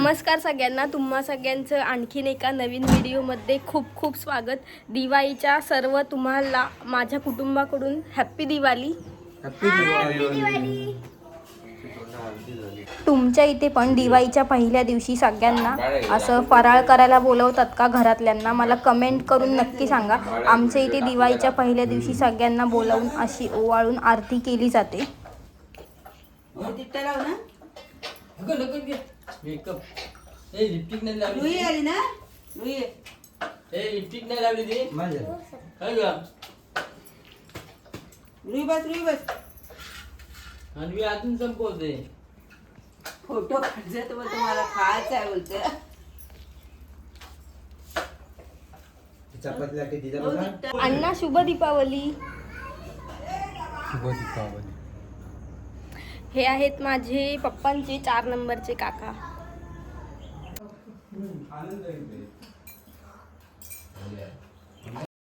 नमस्कार सगळ्यांना तुम्हा सगळ्यांचं आणखीन एका नवीन व्हिडिओमध्ये खूप खूप स्वागत. दिवाळीच्या सर्व तुम्हाला माझ्या कुटुंबाकडून हॅप्पी दिवाळी. तुमच्या इथे पण दिवाळीच्या पहिल्या दिवशी सगळ्यांना असं फराळ करायला बोलवतात का घरातल्यांना? मला कमेंट करून नक्की सांगा. आमच्या इथे दिवाळीच्या पहिल्या दिवशी सगळ्यांना बोलावून अशी ओवाळून आरती केली जाते. नको नको घे. मेकअप ए लिपस्टिक नाही लावली रुई आली ना? रुई ए लिपस्टिक नाही लावली ती. काय ग रुई बस रुई बस. आणि मी अजून संपवते. फोटो काढजा तर मग तुम्हाला खायचं आहे बोलते चपातीला किती हो, तिट्टा. अण्णा शुभ दीपावली. हे आहेत माझे पप्पांचे चार नंबरचे काका.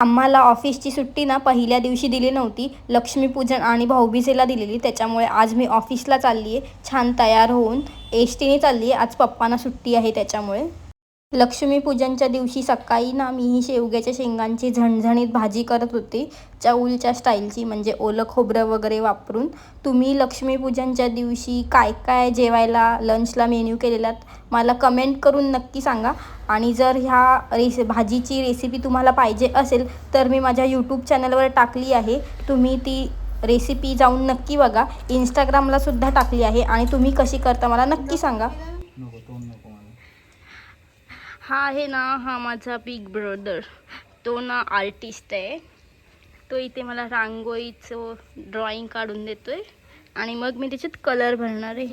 आम्हाला ऑफिसची सुट्टी ना पहिल्या दिवशी दिली नव्हती. लक्ष्मीपूजन आणि भाऊबीजेला दिलेली. त्याच्यामुळे आज मी ऑफिसला चालली आहे छान तयार होऊन. एस टीने चालली आहे आज पप्पांना सुट्टी आहे त्याच्यामुळे. लक्ष्मीपूजनच्या दिवशी सकाळी ना मी ही शेवग्याच्या शेंगांची झणझणीत भाजी करत होते चौलच्या स्टाईलची म्हणजे ओलं खोबरं वगैरे वापरून. तुम्ही लक्ष्मीपूजनच्या दिवशी काय काय जेवायला लंचला मेन्यू केलेलात मला कमेंट करून नक्की सांगा. आणि जर ह्या रेसि भाजीची रेसिपी तुम्हाला पाहिजे असेल तर मी माझ्या यूट्यूब चॅनलवर टाकली आहे. तुम्ही ती रेसिपी जाऊन नक्की बघा. इंस्टाग्रामला सुद्धा टाकली आहे. आणि तुम्ही कशी करता मला नक्की सांगा. हा आहे ना हा माझा बिग ब्रदर तो ना आर्टिस्ट आहे. तो इथे मला रांगोळीचं ड्रॉइंग काढून देतोय. आणि मग मी त्याच्यात कलर भरणार आहे.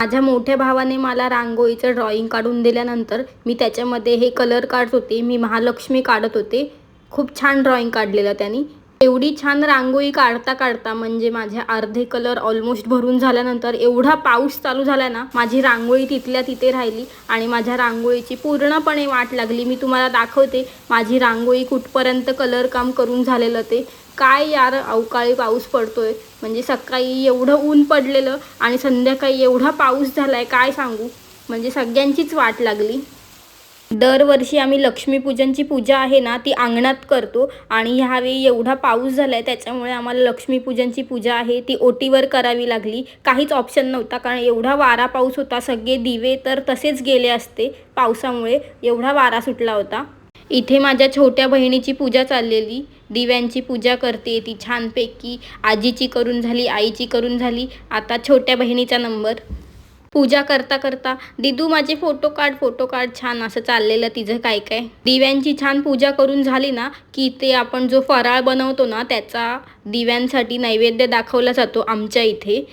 माझ्या मोठ्या भावाने मला रांगोळीचं ड्रॉइंग काढून दिल्यानंतर मी त्याच्यामध्ये हे कलर काढत होते. मी महालक्ष्मी काढत होते. खूप छान ड्रॉइंग काढलेलं त्यांनी. एवढी छान रांगोळी काढता काढता म्हणजे माझे अर्धे कलर ऑलमोस्ट भरून झाल्यानंतर एवढा पाऊस चालू झाला ना माझी रांगोळी तिथल्या तिथे राहिली आणि माझ्या रांगोळीची पूर्णपणे वाट लागली. मी तुम्हाला दाखवते माझी रांगोळी कुठपर्यंत कलर काम करून झालेलं ते. काय यार अवकाळी पाऊस पडतोय. म्हणजे सकाळी एवढं ऊन पडलेलं आणि संध्याकाळी एवढा पाऊस झालाय काय सांगू? म्हणजे सगळ्यांचीच वाट लागली. दरवर्षी आम्ही लक्ष्मीपूजनची पूजा आहे ना ती अंगणात करतो. आणि ह्यावेळी एवढा पाऊस झाला आहे त्याच्यामुळे आम्हाला लक्ष्मीपूजनची पूजा आहे ती ओटीवर करावी लागली. काहीच ऑप्शन नव्हता कारण एवढा वारा पाऊस होता सगळे दिवे तर तसेच गेले असते पावसामुळे. एवढा वारा सुटला होता. इथे माझ्या छोट्या बहिणीची पूजा चाललेली. दिव्यांची पूजा करते ती छानपैकी. आजीची करून झाली आईची करून झाली. आता छोट्या बहिणीचा नंबर. पूजा करता करता दिदू माझे फोटो काढ फोटो काढ छान असं चाललेलं तिचं काय काय. दिव्यांची छान पूजा करून झाली ना की ते आपण जो फराळ बनवतो ना त्याचा दिव्यांसाठी नैवेद्य दाखवला जातो आमच्या इथे.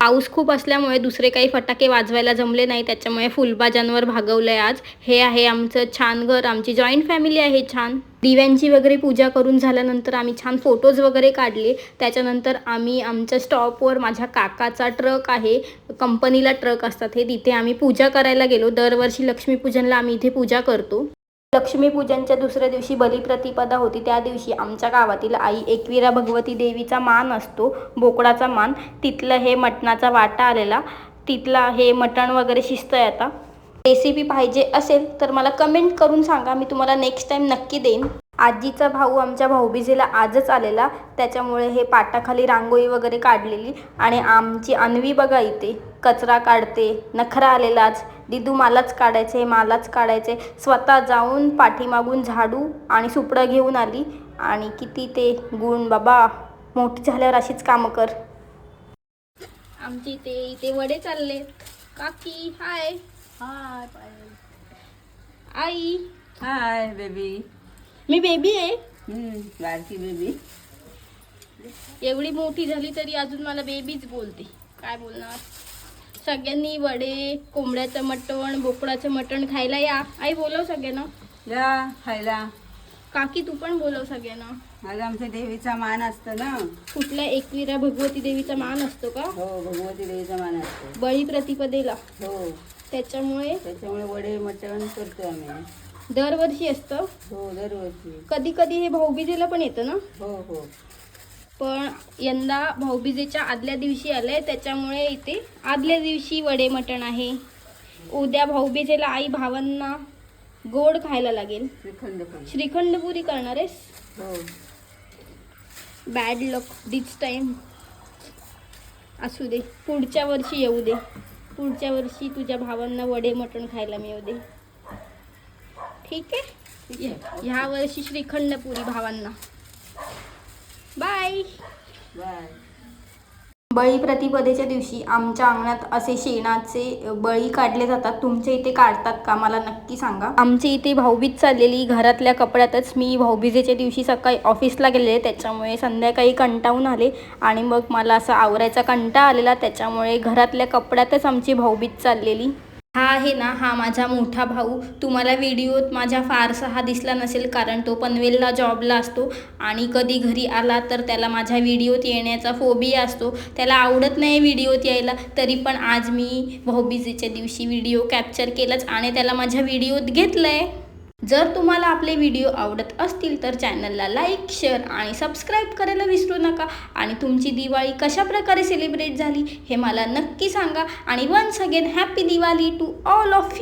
पाऊस खूप असल्यामुळे दुसरे काही फटाके वाजवायला जमले नाही. त्याच्यामुळे फुलबाजांवर भागवलं आहे आज. हे आहे आमचं छान घर. आमची जॉईंट फॅमिली आहे छान. दिव्यांची वगैरे पूजा करून झाल्यानंतर आम्ही छान फोटोज वगैरे काढले. त्याच्यानंतर आम्ही आमच्या स्टॉपवर माझ्या काकाचा ट्रक आहे. कंपनीला ट्रक असतात. हे तिथे आम्ही पूजा करायला गेलो. दरवर्षी लक्ष्मीपूजनला आम्ही इथे पूजा करतो. लक्ष्मीपूजनच्या दुसऱ्या दिवशी बलिप्रतिपदा होती. त्या दिवशी आमच्या गावातील आई एकविरा भगवती देवीचा मान असतो बोकडाचा मान. तिथलं हे मटणाचा वाटा आलेला. तिथला हे मटण वगैरे शिजतंय आता. रेसिपी पाहिजे असेल तर मला कमेंट करून सांगा. मी तुम्हाला नेक्स्ट टाईम नक्की देईन. आजीचा भाऊ आमच्या भाऊबीजेला आजच आलेला त्याच्यामुळे हे पाटाखाली रांगोळी वगैरे काढलेली आणि आमची अन्वी बघा इथे कचरा काढते नखरा आलेलाच दिदू मलाच काढायचे मलाच काढायचे स्वतः जाऊन पाठीमागून झाडू आणि सुपडं घेऊन आली आणि किती ते गुण बाबा मोठी झाल्यावर अशीच कामं कर. आमची इथे इथे वडे चालले काकी हाय. हाय आई. Hi baby. मी बेबी आहे. बारकी बेबी एवढी मोठी झाली तरी अजून मला बेबीच बोलते. काय बोलणार? सगळ्यांनी वडे कोंबड्याचं मटण बोकडाचं मटण खायला या. आई बोलव सगळ्यांना. या खायला. काकी तू पण बोलव सगळ्यांना. आज आमच्या देवीचा मान असतो ना. कुठल्या एकविरा भगवती देवीचा मान असतो का? हो भगवती देवीचा मान असतो. बळी प्रतिपदेला हो. त्याच्यामुळे त्याच्यामुळे वडे मटण करतो आम्ही. दरवर्षी असतं. हो दरवर्षी. कधी कधी हे भाऊबीजेला पण येतं ना? हो हो. पण यंदा भाऊबीजेच्या आदल्या दिवशी आलं आहे त्याच्यामुळे इथे आदल्या दिवशी वडे मटण आहे. उद्या भाऊबीजेला आई भावांना गोड खायला लागेल. श्रीखंड श्रीखंड पुरी करणार आहेस? हो. बॅड लक दिस टाइम असू दे. पुढच्या वर्षी येऊ दे. पुढच्या वर्षी तुझ्या भावांना वडे मटण खायला मिळू दे. ठीक आहे? ह्या वर्षी श्रीखंड पुरी भावांना. बाय बाय बळी प्रतिपदेच्या दिवशी आमच्या अंगणात असे शेणाचे बळी काढले जातात. तुमच्या इथे काढतात का? मला नक्की सांगा. आमच्या इथे भाऊबीज चाललेली घरातल्या कपड्यातच मी भाऊबीजेच्या दिवशी सकाळी ऑफिसला गेले त्याच्यामुळे संध्याकाळी कंटाळून आले आणि मग मला असं आवरायचा कंटाळा आलेला. त्याच्यामुळे घरातल्या कपड्यातच आमची भाऊबीज चाललेली. हा आहे ना हा माझा मोठा भाऊ. तुम्हाला व्हिडिओत माझ्या फारसा हा दिसला नसेल कारण तो पनवेलला जॉबला असतो. आणि कधी घरी आला तर त्याला माझ्या व्हिडिओत येण्याचा फोबिया असतो. त्याला आवडत नाही व्हिडिओत यायला. तरी पण आज मी भाऊबीजेच्या दिवशी व्हिडिओ कॅप्चर केलाच आणि त्याला माझ्या व्हिडिओत घेतलं आहे जर तुम्हाला आपले व्हिडिओ आवडत असतील तर चॅनलला लाईक शेअर आणि सबस्क्राईब करायला विसरू नका. आणि तुमची दिवाळी कशा प्रकारे सेलिब्रेट झाली हे मला नक्की सांगा. आणि once again happy Diwali to all of you